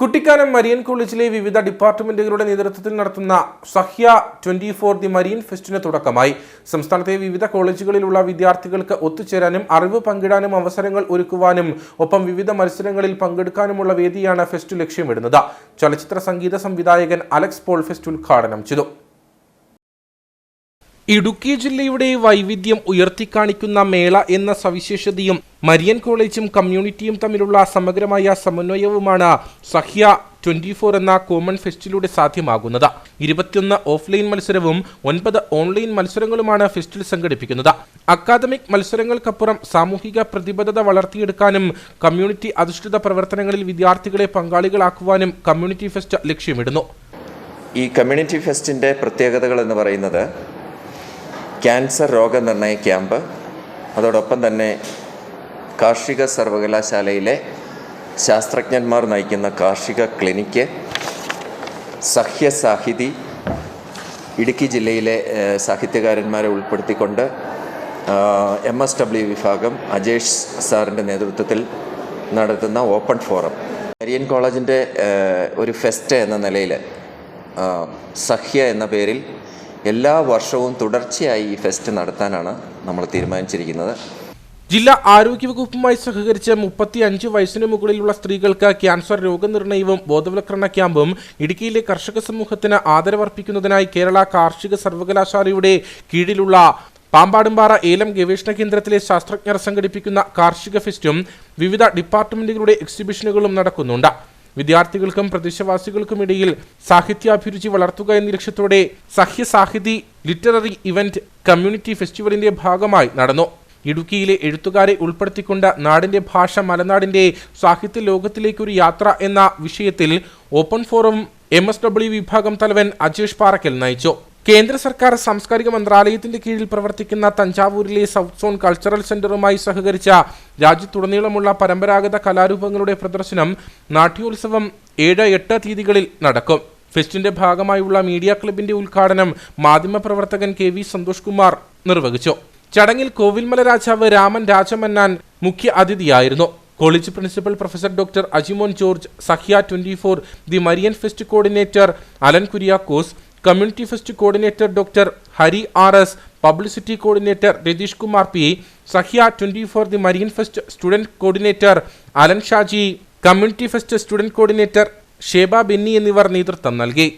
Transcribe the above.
Kuttikkanam Marian കോളേജിലെ വിവിധ ഡിപ്പാർട്ട്മെന്റുകളുടെ നേതൃത്വത്തിൽ നടത്തുന്ന Sahya twenty four the Marian ഫെസ്റ്റിന് തുടക്കമായി. സംസ്ഥാനത്തെ വിവിധ കോളേജുകളിലുള്ള വിദ്യാർത്ഥികൾക്ക് ഒത്തുചേരാനും അറിവ് പങ്കിടാനും അവസരങ്ങൾ ഒരുക്കുവാനും ഒപ്പം വിവിധ മത്സരങ്ങളിൽ പങ്കെടുക്കാനുമുള്ള വേദിയാണ് ഫെസ്റ്റ് ലക്ഷ്യമിടുന്നത്. ചലച്ചിത്ര സംഗീത സംവിധായകൻ അലക്സ് പോൾ ഫെസ്റ്റ് ഉദ്ഘാടനം ചെയ്തു. ഇടുക്കി ജില്ലയുടെ വൈവിധ്യം ഉയർത്തിക്കാണിക്കുന്ന മേള എന്ന സവിശേഷതയും മരിയൻ കോളേജും കമ്മ്യൂണിറ്റിയും തമ്മിലുള്ള സമഗ്രമായ സമന്വയവുമാണ് സഹ്യ ട്വന്റി ഫോർ എന്ന കോമൺ ഫെസ്റ്റിലൂടെ സാധ്യമാകുന്നത്. ഇരുപത്തിയൊന്ന് ഓഫ്ലൈൻ മത്സരവും ഒൻപത് ഓൺലൈൻ മത്സരങ്ങളുമാണ് ഫെസ്റ്റിൽ സംഘടിപ്പിക്കുന്നത്. അക്കാദമിക് മത്സരങ്ങൾക്കപ്പുറം സാമൂഹിക പ്രതിബദ്ധത വളർത്തിയെടുക്കാനും കമ്മ്യൂണിറ്റി അധിഷ്ഠിത പ്രവർത്തനങ്ങളിൽ വിദ്യാർത്ഥികളെ പങ്കാളികളാക്കുവാനും കമ്മ്യൂണിറ്റി ഫെസ്റ്റ് ലക്ഷ്യമിടുന്നു. ഈ കമ്മ്യൂണിറ്റി ഫെസ്റ്റിന്റെ പ്രത്യേകതകൾ എന്ന് പറയുന്നത് ക്യാൻസർ രോഗനിർണയ ക്യാമ്പ് അതോടൊപ്പം തന്നെ കാർഷിക സർവകലാശാലയിലെ ശാസ്ത്രജ്ഞന്മാർ നയിക്കുന്ന കാർഷിക ക്ലിനിക്ക് സഹ്യസാഹിതി ഇടുക്കി ജില്ലയിലെ സാഹിത്യകാരന്മാരെ ഉൾപ്പെടുത്തിക്കൊണ്ട് എം എസ് ഡബ്ല്യു വിഭാഗം അജേഷ് സാറിന്റെ നേതൃത്വത്തിൽ നടത്തുന്ന ഓപ്പൺ ഫോറം. മരിയൻ കോളേജിന്റെ ഒരു ഫെസ്റ്റ് എന്ന നിലയിൽ സഹ്യ എന്ന പേരിൽ എല്ലാ വർഷവും തുടർച്ചയായി ഈ ഫെസ്റ്റ് നടത്താനാണ് നമ്മൾ തീരുമാനിച്ചിരിക്കുന്നത്. ജില്ലാ ആരോഗ്യവകുപ്പുമായി സഹകരിച്ച് മുപ്പത്തി അഞ്ച് വയസ്സിന് മുകളിലുള്ള സ്ത്രീകൾക്ക് ക്യാൻസർ രോഗനിർണയവും ബോധവൽക്കരണ ക്യാമ്പും ഇടുക്കിയിലെ കർഷക സമൂഹത്തിന് ആദരവർപ്പിക്കുന്നതിനായി കേരള കാർഷിക സർവകലാശാലയുടെ കീഴിലുള്ള പാമ്പാടുംപാറ ഏലം ഗവേഷണ കേന്ദ്രത്തിലെ ശാസ്ത്രജ്ഞർ സംഘടിപ്പിക്കുന്ന കാർഷിക ഫെസ്റ്റും വിവിധ ഡിപ്പാർട്ട്മെന്റുകളുടെ എക്സിബിഷനുകളും നടക്കുന്നുണ്ട്. വിദ്യാർത്ഥികൾക്കും പ്രദേശവാസികൾക്കും ഇടയിൽ സാഹിത്യാഭിരുചി വളർത്തുക എന്ന ലക്ഷ്യത്തോടെ സഹ്യസാഹിതി ലിറ്റററി ഇവന്റ് കമ്മ്യൂണിറ്റി ഫെസ്റ്റിവലിന്റെ ഭാഗമായി നടന്നു. ഇടുക്കിയിലെ എഴുത്തുകാരെ ഉൾപ്പെടുത്തിക്കൊണ്ട് നാടിന്റെ ഭാഷ മലനാടിന്റെ സാഹിത്യ ലോകത്തിലേക്കൊരു യാത്ര എന്ന വിഷയത്തിൽ open forum M S W വിഭാഗം തലവൻ അജേഷ് പാറക്കൽ നയിച്ചു. കേന്ദ്ര സർക്കാർ സാംസ്കാരിക മന്ത്രാലയത്തിന്റെ കീഴിൽ പ്രവർത്തിക്കുന്ന തഞ്ചാവൂരിലെ സൗത്ത് സോൺ കൾച്ചറൽ സെന്ററുമായി സഹകരിച്ച രാജ്യത്തുടനീളമുള്ള പരമ്പരാഗത കലാരൂപങ്ങളുടെ പ്രദർശനം നാട്യോത്സവം ഏഴ് എട്ട് തീയതികളിൽ നടക്കും. ഫെസ്റ്റിന്റെ ഭാഗമായുള്ള മീഡിയ ക്ലബിന്റെ ഉദ്ഘാടനം മാധ്യമപ്രവർത്തകൻ കെ വി സന്തോഷ് കുമാർ നിർവഹിച്ചു. ചടങ്ങിൽ കോവിൽമല രാജാവ് രാമൻ രാജമന്നാൻ മുഖ്യ അതിഥിയായിരുന്നു. College principal professor doctor Ajimon George Sahya twenty four the Marian fest coordinator Alan Kuriakose community fest coordinator doctor Hari R S publicity coordinator Ratheesh Kumar P Sahya twenty four the Marian fest student coordinator Alan Shaji community fest student coordinator Sheba Benny എന്നിവർ നേതൃത്വം നൽകി.